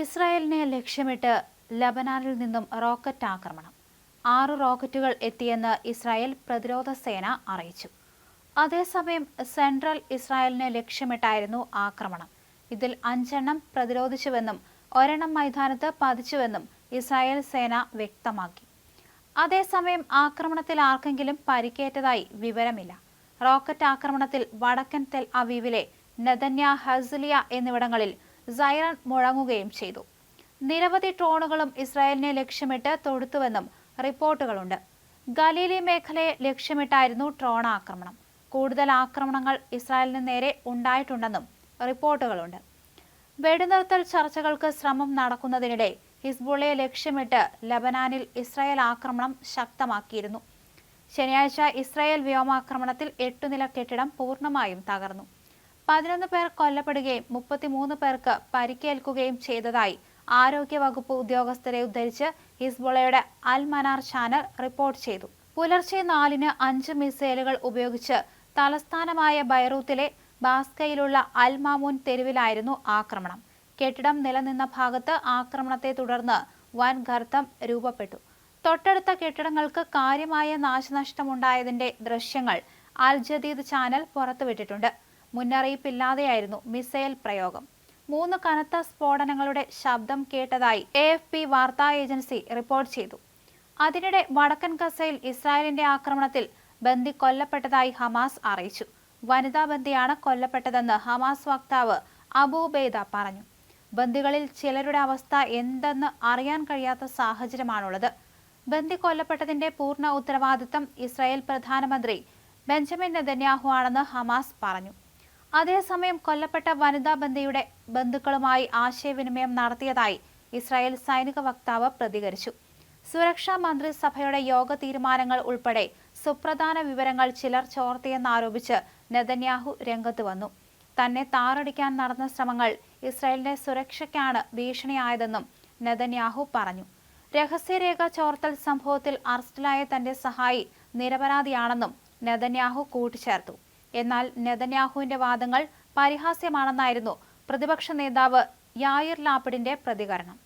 ഇസ്രായേലിനെ ലക്ഷ്യമിട്ട് ലബനാനിൽ നിന്നും റോക്കറ്റ് ആക്രമണം. ആറ് റോക്കറ്റുകൾ എത്തിയെന്ന് ഇസ്രായേൽ പ്രതിരോധ സേന അറിയിച്ചു. അതേസമയം സെൻട്രൽ ഇസ്രായേലിനെ ലക്ഷ്യമിട്ടായിരുന്നു ആക്രമണം. ഇതിൽ അഞ്ചെണ്ണം പ്രതിരോധിച്ചുവെന്നും ഒരെണ്ണം മൈതാനത്ത് പതിച്ചുവെന്നും ഇസ്രായേൽ സേന വ്യക്തമാക്കി. അതേസമയം ആക്രമണത്തിൽ ആർക്കെങ്കിലും പരിക്കേറ്റതായി വിവരമില്ല. റോക്കറ്റ് ആക്രമണത്തിൽ വടക്കൻ തെൽ അവീവിലെ നെതന്യ ഹസ്ലിയ എന്നിവിടങ്ങളിൽ സൈറൺ മുഴങ്ങുകയും ചെയ്തു. നിരവധി ഡ്രോണുകളും ഇസ്രായേലിനെ ലക്ഷ്യമിട്ട് തൊടുത്തുവെന്നും റിപ്പോർട്ടുകളുണ്ട്. ഗലീലി മേഖലയെ ലക്ഷ്യമിട്ടായിരുന്നു ഡ്രോൺ ആക്രമണം. കൂടുതൽ ആക്രമണങ്ങൾ ഇസ്രായേലിന് നേരെ ഉണ്ടായിട്ടുണ്ടെന്നും റിപ്പോർട്ടുകളുണ്ട്. വെടിനിർത്തൽ ചർച്ചകൾക്ക് ശ്രമം നടക്കുന്നതിനിടെ ഹിസ്ബുള്ളയെ ലക്ഷ്യമിട്ട് ലബനാനിൽ ഇസ്രായേൽ ആക്രമണം ശക്തമാക്കിയിരുന്നു. ശനിയാഴ്ച ഇസ്രായേൽ വ്യോമാക്രമണത്തിൽ എട്ടുനില കെട്ടിടം പൂർണമായും തകർന്നു. പതിനൊന്ന് പേർ കൊല്ലപ്പെടുകയും മുപ്പത്തിമൂന്ന് പേർക്ക് പരിക്കേൽക്കുകയും ചെയ്തതായി ആരോഗ്യവകുപ്പ് ഉദ്യോഗസ്ഥരെ ഉദ്ധരിച്ച് ഹിസ്ബുളയുടെ അൽ മനാർ ചാനൽ റിപ്പോർട്ട് ചെയ്തു. പുലർച്ചെ നാലിന് അഞ്ച് മിസൈലുകൾ ഉപയോഗിച്ച് തലസ്ഥാനമായ ബൈറൂത്തിലെ ബാസ്കയിലുള്ള അൽ മാമൂൻ തെരുവിലായിരുന്നു ആക്രമണം. കെട്ടിടം നിലനിന്ന ഭാഗത്ത് ആക്രമണത്തെ തുടർന്ന് വൻ ഗർത്തം രൂപപ്പെട്ടു. തൊട്ടടുത്ത കെട്ടിടങ്ങൾക്ക് കാര്യമായ നാശനഷ്ടമുണ്ടായതിന്റെ ദൃശ്യങ്ങൾ അൽ ജദീദ് ചാനൽ പുറത്തുവിട്ടിട്ടുണ്ട്. മുന്നറിയിപ്പില്ലാതെയായിരുന്നു മിസൈൽ പ്രയോഗം. മൂന്ന് കനത്ത സ്ഫോടനങ്ങളുടെ ശബ്ദം കേട്ടതായി എ എഫ് പി വാർത്താ ഏജൻസി റിപ്പോർട്ട് ചെയ്തു. അതിനിടെ വടക്കൻ ഗസയിൽ ഇസ്രായേലിന്റെ ആക്രമണത്തിൽ ബന്ദി കൊല്ലപ്പെട്ടതായി ഹമാസ് അറിയിച്ചു. വനിതാ ബന്ദിയാണ് കൊല്ലപ്പെട്ടതെന്ന് ഹമാസ് വക്താവ് അബൂബൈദ പറഞ്ഞു. ബന്ദികളിൽ ചിലരുടെ അവസ്ഥ എന്തെന്ന് അറിയാൻ കഴിയാത്ത സാഹചര്യമാണുള്ളത്. ബന്ദി കൊല്ലപ്പെട്ടതിന്റെ പൂർണ ഉത്തരവാദിത്തം ഇസ്രായേൽ പ്രധാനമന്ത്രി ബെഞ്ചമിൻ നെതന്യാഹു ആണെന്ന് ഹമാസ് പറഞ്ഞു. അതേസമയം കൊല്ലപ്പെട്ട വനിതാ ബന്ദിയുടെ ബന്ധുക്കളുമായി ആശയവിനിമയം നടത്തിയതായി ഇസ്രായേൽ സൈനിക വക്താവ് പ്രതികരിച്ചു. സുരക്ഷാ മന്ത്രിസഭയുടെ യോഗ തീരുമാനങ്ങൾ ഉൾപ്പെടെ സുപ്രധാന വിവരങ്ങൾ ചിലർ ചോർത്തിയെന്നാരോപിച്ച് നെതന്യാഹു രംഗത്ത് വന്നു. തന്നെ താറടിക്കാൻ നടന്ന ശ്രമങ്ങൾ ഇസ്രായേലിന്റെ സുരക്ഷയ്ക്കാണ് ഭീഷണിയായതെന്നും നെതന്യാഹു പറഞ്ഞു. രഹസ്യരേഖ ചോർത്തൽ സംഭവത്തിൽ അറസ്റ്റിലായ തന്റെ സഹായി നിരപരാധിയാണെന്നും നെതന്യാഹു കൂട്ടിച്ചേർത്തു. എന്നാൽ നെതന്യാഹുവിന്റെ വാദങ്ങൾ പരിഹാസ്യമാണെന്നായിരുന്നു പ്രതിപക്ഷ നേതാവ് യായിർ ലാപ്പിഡിന്റെ പ്രതികരണം